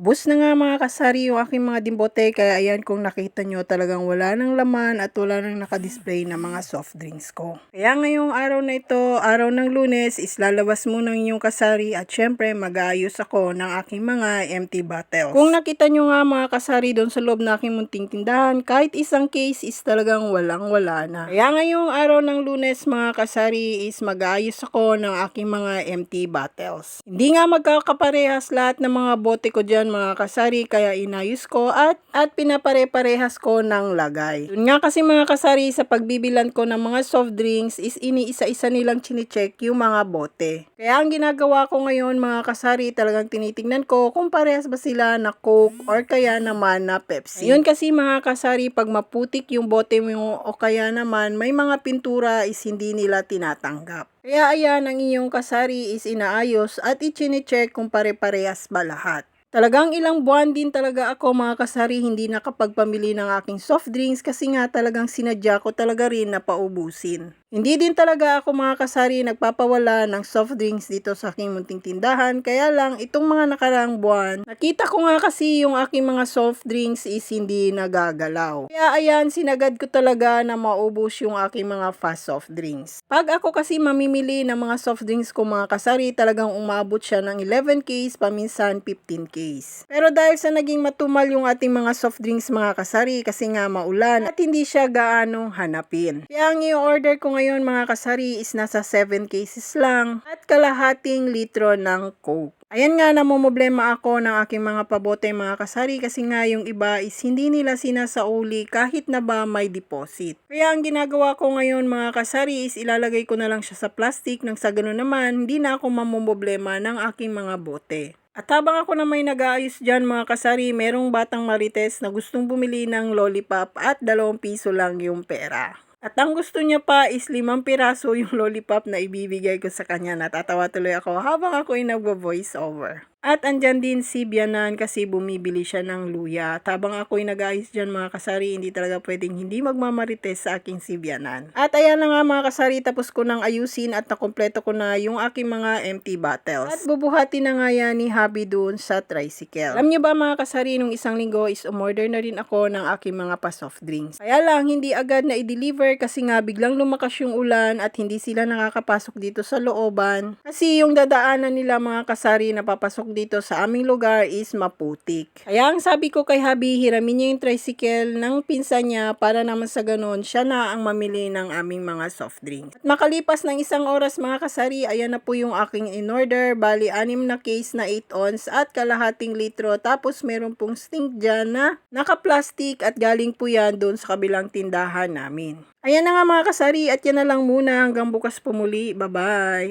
Ubus na nga mga kasari yung aking mga dimbote kaya ayan kung nakita nyo talagang wala nang laman at wala nang nakadisplay na mga soft drinks ko. Kaya ngayong araw na ito, araw ng lunes, is lalabas muna ng inyong kasari at syempre mag-aayos ako ng aking mga empty bottles. Kung nakita nyo nga mga kasari doon sa loob ng aking munting tindahan, kahit isang case is talagang walang wala na. Kaya ngayong araw ng lunes mga kasari is mag-aayos ako ng aking mga empty bottles. Hindi nga magkakaparehas lahat ng mga bote ko dyan mga kasari kaya inayos ko at at pinapare-parehas ko ng lagay. Yun nga kasi mga kasari sa pagbibilan ko ng mga soft drinks is iniisa-isa nilang chinecheck yung mga bote. Kaya ang ginagawa ko ngayon mga kasari talagang tinitingnan ko kung parehas ba sila na Coke or kaya naman na Pepsi. Yun kasi mga kasari pag maputik yung bote mo o kaya naman may mga pintura is hindi nila tinatanggap. Kaya ayan ang inyong kasari is inaayos at i-check kung pare-parehas ba lahat. Talagang ilang buwan din talaga ako mga kasari hindi nakapagpamili ng aking soft drinks kasi nga talagang sinadya ko talaga rin na paubusin. Hindi din talaga ako mga kasari nagpapawala ng soft drinks dito sa aking munting tindahan kaya lang itong mga nakaraang buwan nakita ko nga kasi yung aking mga soft drinks is hindi nagagalaw. Kaya ayan sinagad ko talaga na maubos yung aking mga fast soft drinks. Pag ako kasi mamimili ng mga soft drinks ko mga kasari talagang umabot siya ng 11 case paminsan 15 case. Pero dahil sa naging matumal yung ating mga soft drinks mga kasari kasi nga maulan at hindi siya gaano hanapin. Kaya ang i-order ko ngayon mga kasari is nasa 7 cases lang at kalahating litro ng Coke. Ayan nga, namumblema ako ng aking mga pabote mga kasari kasi nga yung iba is hindi nila sinasauli kahit na ba may deposit. Kaya ang ginagawa ko ngayon mga kasari is ilalagay ko na lang siya sa plastic nang sa ganun naman hindi na ako mamumblema ng aking mga bote. At habang ako na may nag-aayos dyan mga kasari, merong batang marites na gustong bumili ng lollipop at dalawang piso lang yung pera. At ang gusto niya pa is limang piraso yung lollipop na ibibigay ko sa kanya. Natatawa tuloy ako habang ako ay nagvo-voice over. At andyan din si Bianan kasi bumibili siya ng luya. At habang ako'y nag-ayos dyan mga kasari, hindi talaga pwedeng hindi magmamarites sa aking si Bianan. At ayan na nga mga kasari, tapos ko nang ayusin at nakompleto ko na yung aking mga empty bottles. At bubuhati na nga yan ni Habi doon sa tricycle. Alam niyo ba mga kasari, nung isang linggo is umorder na rin ako ng aking mga pa-soft drinks. Kaya lang, hindi agad na i-deliver kasi nga biglang lumakas yung ulan at hindi sila nakakapasok dito sa looban. Kasi yung dadaanan nila mga kasari na dito sa aming lugar is maputik. Kaya ang sabi ko kay Habi, hiramin niya yung tricycle ng pinsan niya para naman sa ganun, siya na ang mamili ng aming mga soft drinks. At makalipas ng isang oras mga kasari, ayan na po yung aking in-order. Bali, anim na case na 8 ounce at kalahating litro. Tapos meron pong stink dyan na naka-plastic at galing po yan doon sa kabilang tindahan namin. Ayan na nga mga kasari at yan na lang muna hanggang bukas pumuli. Bye-bye!